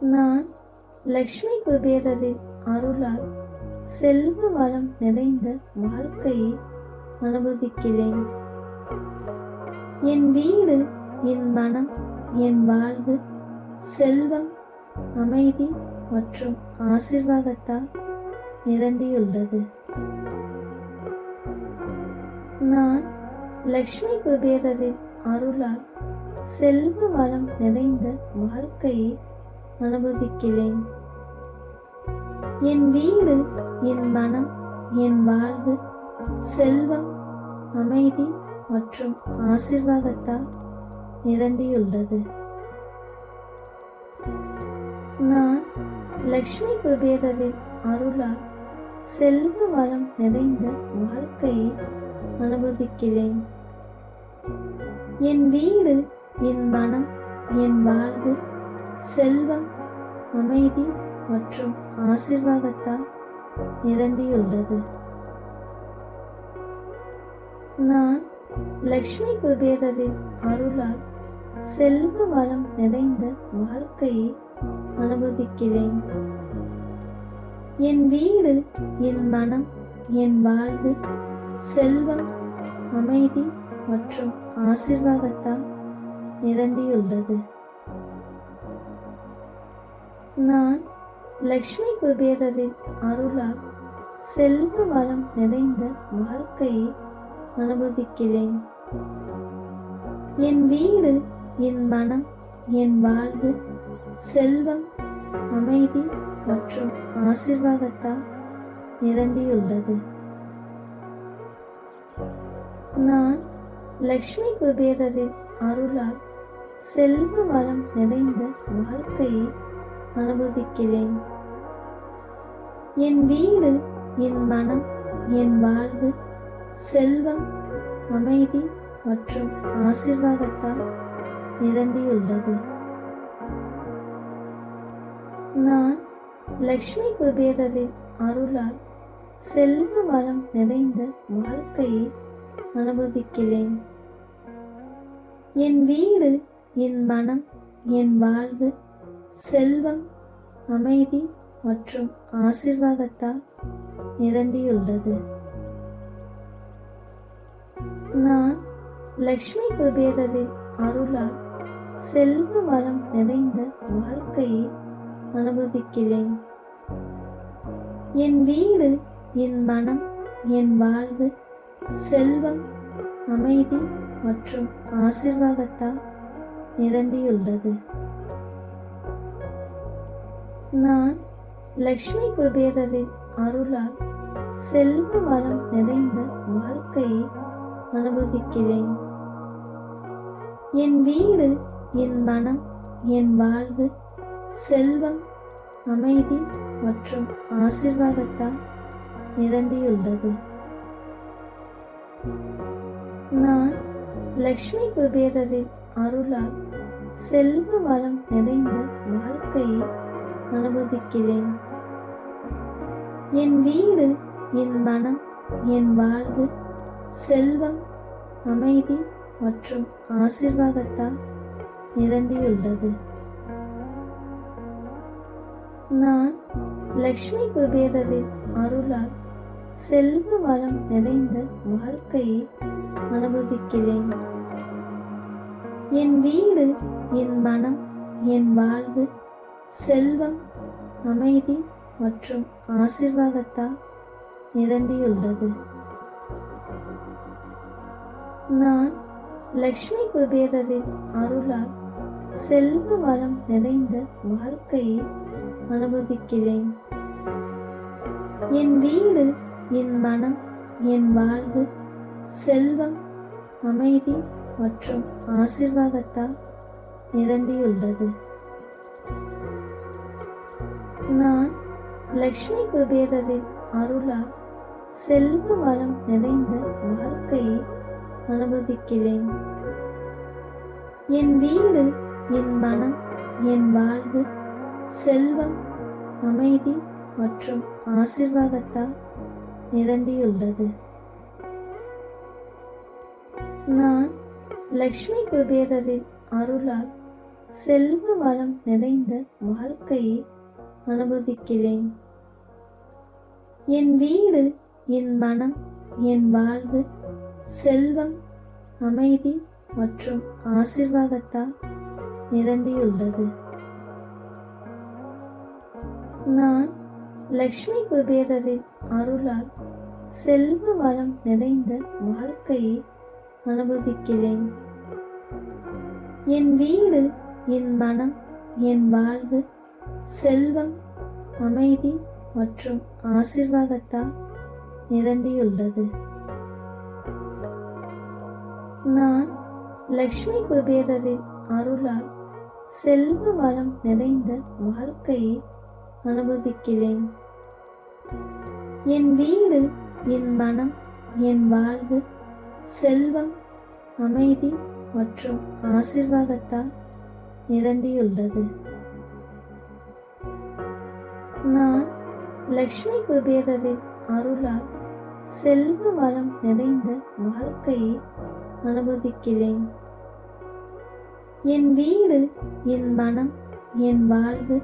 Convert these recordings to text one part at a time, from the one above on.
நான் லக்ஷ்மி குபேரரின் அருளால் செல்வ வளம் நிறைந்த வாழ்க்கையை அனுபவிக்கிறேன். என் வீடு என் மனம் என் வாழ்வு செல்வம் அமைதி மற்றும் ஆசிர்வாதத்தால் நிரம்பியுள்ளது. நான் லக்ஷ்மி குபேரரின் அருளால் செல்வ வளம் நிறைந்த வாழ்க்கையை அனுபவிக்கிறேன். என் வீடு என் மனம் என் வாழ்வு செல்வம் அமைதி மற்றும் ஆசிர்வாதத்தால் நிரம்பியுள்ளது. நான் லக்ஷ்மி குபேரரின் அருளால் செல்வ வளம் நிறைந்த வாழ்க்கையை அனுபவிக்கிறேன். என் வீடு என் மனம் என் வாழ்வு செல்வம் அமைதி மற்றும் ஆசிர்வாதத்தால் நிரம்பியுள்ளது. நான் லக்ஷ்மி குபேரரின் அருளால் செல்வ வளம் நிறைந்த வாழ்க்கையை அனுபவிக்கிறேன். என் வீடு என் மனம் என் வாழ்வு செல்வம் அமைதி மற்றும் ஆசிர்வாதத்தால் நிரம்பியுள்ளது. நான் லக்ஷ்மி குபேரரின் அருளால் செல்வ வளம் நிறைந்த வாழ்க்கையை அனுபவிக்கிறேன். என் வீடு என் மனம் என் வாழ்வு செல்வம் அமைதி மற்றும் ஆசிர்வாதத்தால் நிரம்பியுள்ளது. நான் லக்ஷ்மி குபேரரின் அருளால் செல்வ வளம் நிறைந்த வாழ்க்கையை அனுபவிக்கிறேன். என் வீடு என் மனம் என் வாழ்வு செல்வம் அமைதி மற்றும் ஆசிர்வாதத்தால் நிரம்பியுள்ளது. நான் லக்ஷ்மி குபேரரின் அருளால் செல்வ வளம் நிறைந்த வாழ்க்கையை அனுபவிக்கிறேன். என் வீடு என் மனம் என் வாழ்வு செல்வம் அமைதி மற்றும் ஆசிர்வாதத்தால் நிரம்பியுள்ளது. நான் லக்ஷ்மி குபேரரின் அருளால் செல்வ வளம் நிறைந்த வாழ்க்கையை அனுபவிக்கிறேன். என் வீடு என் மனம் என் வாழ்வு செல்வம் அமைதி மற்றும் ஆசிர்வாதத்தால் நிரம்பியுள்ளது. நான் லக்ஷ்மி குபேரரின் அருளால் செல்வ வளம் நிறைந்த வாழ்க்கையை அனுபவிக்கிறேன். என் வீடு என் மனம் என் வாழ்வு செல்வம் அமைதி மற்றும் ஆசிர்வாதத்தால் நிரம்பியுள்ளது. நான் லக்ஷ்மி குபேரரின் அருளால் செல்வ வளம் நிறைந்த வாழ்க்கையை அனுபவிக்கிறேன். என் வீடு என் மனம் என் வாழ்வு செல்வம் அமைதி மற்றும் ஆசிர்வாதத்தால் நிரம்பியுள்ளது. நான் லக்ஷ்மி குபேரரின் அருளால் செல்வ வளம் நிறைந்த வாழ்க்கையை அனுபவிக்கிறேன். என் வீடு என் மனம் என் வாழ்வு செல்வம் அமைதி மற்றும் ஆசிர்வாதத்தால் நிரம்பியுள்ளது. நான் லக்ஷ்மி குபேரரின் அருளால் செல்வ வளம் நிறைந்த வாழ்க்கையை அனுபவிக்கிறேன். என் வீடு என் மனம் என் வாழ்வு செல்வம் அமைதி மற்றும் ஆசிர்வாதத்தால் நிரம்பியுள்ளது. நான் லக்ஷ்மி குபேரரின் அருளால் செல்வ வளம் நிறைந்த வாழ்க்கையை அனுபவிக்கிறேன். என் வீடு என் மனம் என் வாழ்வு செல்வம் அமைதி மற்றும் ஆசிர்வாதத்தால் நிரம்பியுள்ளது. நான் லக்ஷ்மி குபேரரின் அருளால் செல்வ வளம் நிறைந்த வாழ்க்கையை அனுபவிக்கிறேன் என் வீடு என் மனம் என் வாழ்வு செல்வம் அமைதி மற்றும் ஆசிர்வாதத்தால் நிரம்பியுள்ளது. நான் லக்ஷ்மி குபேரரின் அருளால் செல்வ வளம் நிறைந்த வாழ்க்கையை அனுபவிக்கிறேன். என் வீடு என் மனம் என் வாழ்வு செல்வம் அமைதி மற்றும் ஆசிர்வாதத்தால் நிரம்பியுள்ளது. நான் லக்ஷ்மி குபேரரின் அருளால் செல்வ வளம் நிறைந்த வாழ்க்கையை அனுபவிக்கிறேன். என் வீடு என் மனம் என் வாழ்வு செல்வம் அமைதி மற்றும் ஆசிர்வாதத்தால் நிரம்பியுள்ளது. நான் லக்ஷ்மி குபேரரின் அருளால் செல்வ வளம் நிறைந்த வாழ்க்கையை அனுபவிக்கிறேன். என் வீடு என் மனம் என் வாழ்வு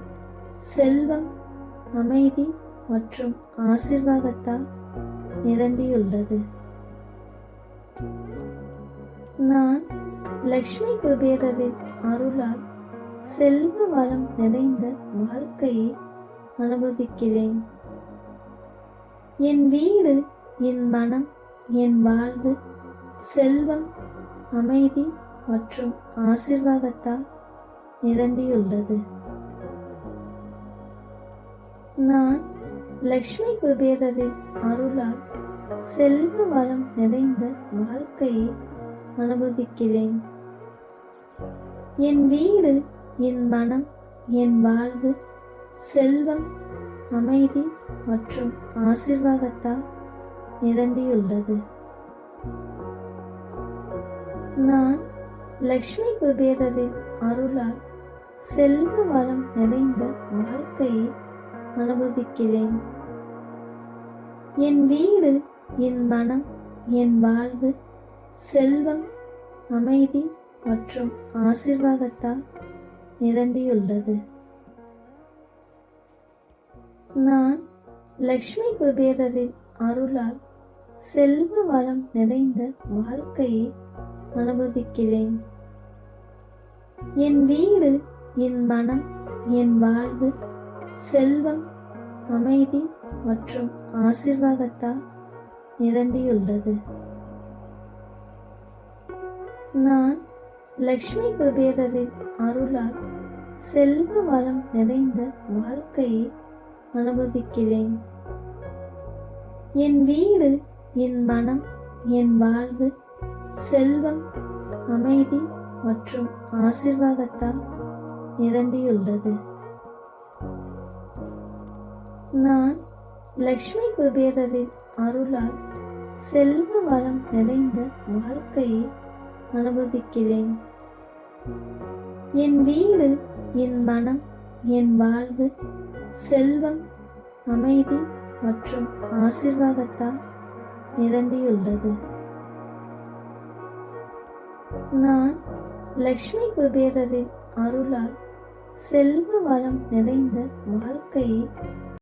செல்வம் அமைதி மற்றும் ஆசிர்வாதத்தால் நிரம்பியுள்ளது. நான் லக்ஷ்மி குபேரரின் அருளால் செல்வ வளம் நிறைந்த வாழ்க்கையை அனுபவிக்கிறேன். என் வீடு என் மனம் என் வாழ்வு செல்வம் அமைதி மற்றும் ஆசிர்வாதத்தால் நிரம்பியுள்ளது. நான் லக்ஷ்மி குபேரரின் அருளால் செல்வ வளம் நிறைந்த வாழ்க்கையை அனுபவிக்கிறேன். என் வீடு என் மனம் என் வாழ்வு செல்வம் அமைதி மற்றும் ஆசிர்வாதத்தால் நிரம்பியுள்ளது. நான் லக்ஷ்மி குபேரரின் அருளால் செல்வ வளம் நிறைந்த வாழ்க்கையை அனுபவிக்கிறேன். என் வீடு என் மனம் என் வாழ்வு செல்வம் அமைதி மற்றும் ஆசிர்வாதத்தால் நிரம்பியுள்ளது. நான் லக்ஷ்மி குபேரரின் அருளால் செல்வ வளம் நிறைந்த வாழ்க்கையை அனுபவிக்கிறேன். என் வீடு என் மனம் என் வாழ்வு செல்வம் அமைதி மற்றும் ஆசிர்வாதத்தால் நிரம்பியுள்ளது. நான் லக்ஷ்மி குபேரரின் அருளால் செல்வ வளம் நிறைந்த வாழ்க்கையை அனுபவிக்கிறேன். என் வீடு என் மனம் என் வாழ்வு செல்வம் அமைதி மற்றும் ஆசிர்வாதத்தால் நிரம்பியுள்ளது. நான் லக்ஷ்மி குபேரரின் அருளால் செல்வ வளம் நிறைந்த வாழ்க்கையை அனுபவிக்கிறேன். என் வீடு என் மனம் என் வாழ்வு செல்வம் அமைதி மற்றும் ஆசிர்வாதத்தால் நிரம்பியுள்ளது. நான் லக்ஷ்மி குபேரரின் அருளால் செல்வ வளம் நிறைந்த வாழ்க்கையை